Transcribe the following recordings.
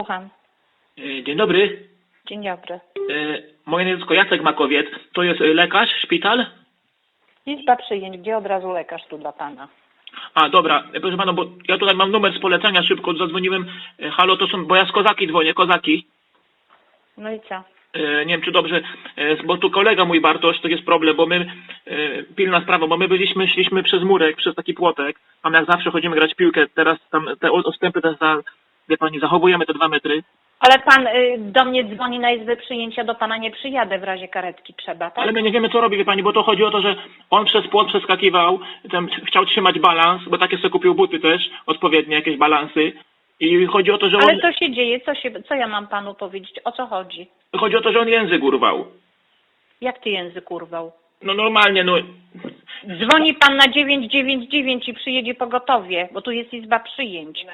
Słucham. E, Dzień dobry. Dzień dobry. E, Moje nazwisko Jacek Makowiec. To jest e, lekarz, szpital? Izba przyjęć, gdzie od razu lekarz tu dla pana? A, dobra. E, Proszę pana, bo ja tutaj mam numer z polecenia, szybko zadzwoniłem. E, Halo, to są, bo ja z Kozaki dzwonię, Kozaki. No i co? E, Nie wiem, czy dobrze, e, bo tu kolega mój Bartosz, to jest problem, bo my, e, pilna sprawa, bo my byliśmy, szliśmy przez murek, przez taki płotek, tam jak zawsze chodzimy grać w piłkę, teraz tam te o- odstępy te za, wie pani, zachowujemy te dwa metry. Ale pan y, do mnie dzwoni na izbę przyjęcia, do pana nie przyjadę w razie karetki trzeba, tak? Ale my nie wiemy, co robi, wie pani, bo to chodzi o to, że on przez płot przeskakiwał, tam chciał trzymać balans, bo takie sobie kupił buty też, odpowiednie jakieś balansy. I chodzi o to, że on, Ale co się dzieje? Co, się, co ja mam panu powiedzieć? O co chodzi? chodzi o to, że on język urwał. Jak ty język urwał? No normalnie, no, Dzwoni pan na 999 i przyjedzie pogotowie, bo tu jest izba przyjęć.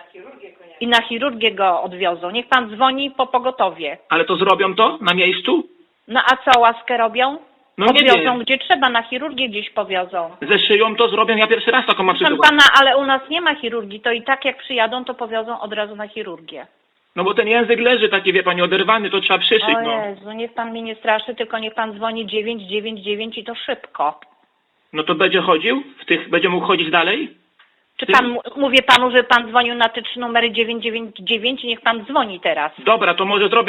I na chirurgię go odwiozą. Niech pan dzwoni po pogotowie. ale to zrobią to na miejscu? No a co, łaskę robią? No nie Odwiozą wiem. gdzie trzeba, na chirurgię gdzieś powiozą. Ze szyją to zrobią, ja pierwszy raz taką mam Proszę pana, ale u nas nie ma chirurgii, to i tak jak przyjadą, to powiozą od razu na chirurgię. No bo ten język leży taki, wie pani, oderwany, to trzeba przyszyć, O no. Jezu, niech pan mnie nie straszy, tylko niech pan dzwoni 999 i to szybko. No to będzie chodził? W tych, będzie mógł chodzić dalej? Czy pan, mówię panu, że pan dzwonił na te trzy numery 999 i niech pan dzwoni teraz. Dobra, to może zrobię